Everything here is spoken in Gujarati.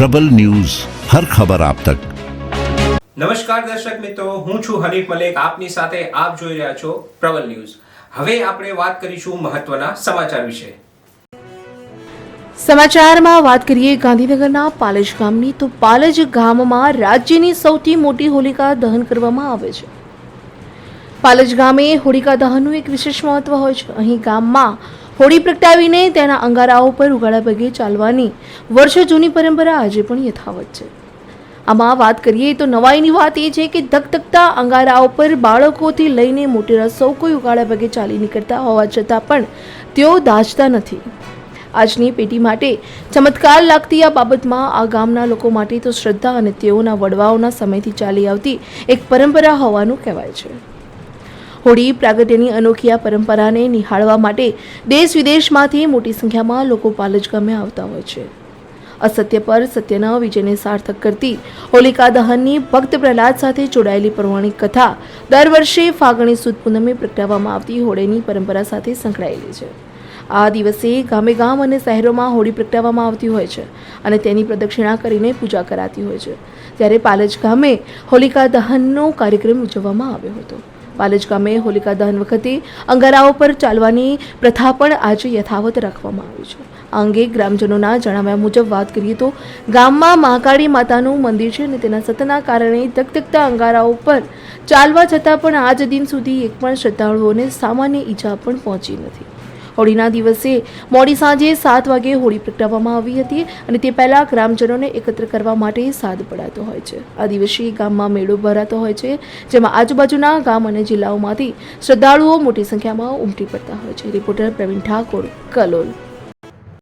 પ્રબલ ન્યૂઝ હર ખબર આપ તક. નમસ્કાર દર્શક મિત્રો હું છું હરીફ મલેક. આપની સાથે આપ જોઈ રહ્યા છો પ્રબલ ન્યૂઝ. હવે આપણે વાત કરીશું મહત્વના સમાચાર વિશે. સમાચારમાં વાત કરીએ ગાંધીનગરના પાલેજ ગામની તો પાલજ ગામમાં રાજ્યની સૌથી મોટી હોલિકા દહન કરવામાં આવે છે. પાલજ ગામે હોલિકા દહનનું એક વિશેષ મહત્વ હોય છે. અહીં ગામમાં હોળી પ્રગટાવીને તેના અંગારાઓ પર ઉગાડા પગે ચાલવાની. વર્ષો જૂની પરંપરા આજે પણ યથાવત છે. આમાં વાત કરીએ તો નવાઈની વાત એ છે કે ધકધકતા અંગારાઓ પર બાળકોથી લઈને મોટેરા સૌ કોઈ ઉગાડા પગે ચાલી નીકળતા હોવા છતાં પણ તેઓ દાજતા નથી. આજની પેઢી માટે ચમત્કાર લાગતી આ બાબતમાં આ ગામના લોકો માટે તો શ્રદ્ધા અને તેઓના વડવાઓના સમયથી ચાલી આવતી એક પરંપરા હોવાનું કહેવાય છે. હોળી પ્રાગટ્યની અનોખી આ પરંપરાને નિહાળવા માટે દેશ વિદેશમાંથી મોટી સંખ્યામાં લોકો પાલજ ગામે આવતા હોય છે. અસત્ય પર સત્યના વિજયને સાર્થક કરતી હોલિકા દહનની ભક્ત પ્રહલાદ સાથે જોડાયેલી પૌરાણિક કથા દર વર્ષે ફાગણી સુદ પૂનમે પ્રગટાવવામાં આવતી હોળીની પરંપરા સાથે સંકળાયેલી છે. આ દિવસે ગામે ગામ અને શહેરોમાં હોળી પ્રગટાવવામાં આવતી હોય છે અને તેની પ્રદક્ષિણા કરીને પૂજા કરાતી હોય છે. ત્યારે પાલજ ગામે હોલિકા દહનનો કાર્યક્રમ ઉજવવામાં આવ્યો હતો. પાલજ ગામે હોલિકા દહન વખતે અંગારાઓ પર ચાલવાની પ્રથા પણ આજે યથાવત રાખવામાં આવી છે. આ અંગે ગ્રામજનોના જણાવ્યા મુજબ વાત કરીએ તો ગામમાં મહાકાળી માતાનું મંદિર છે અને તેના સતના કારણે ધકધકતા અંગારાઓ પર ચાલવા છતાં પણ આજ દિન સુધી એક પણ શ્રદ્ધાળુઓને સામાન્ય ઈજા પણ પહોંચી નથી. હોળીના દિવસે મોડી સાંજે સાત વાગે હોળી પ્રગટાવવામાં આવી હતી અને તે પહેલાં ગ્રામજનોને એકત્ર કરવા માટે સાદ પડાતો હોય છે. આ દિવસે ગામમાં મેળો ભરાતો હોય છે, જેમાં આજુબાજુના ગામ અને જિલ્લાઓમાંથી શ્રદ્ધાળુઓ મોટી સંખ્યામાં ઉમટી પડતા હોય છે. રિપોર્ટર પ્રવીણ ઠાકોર, કલોલ.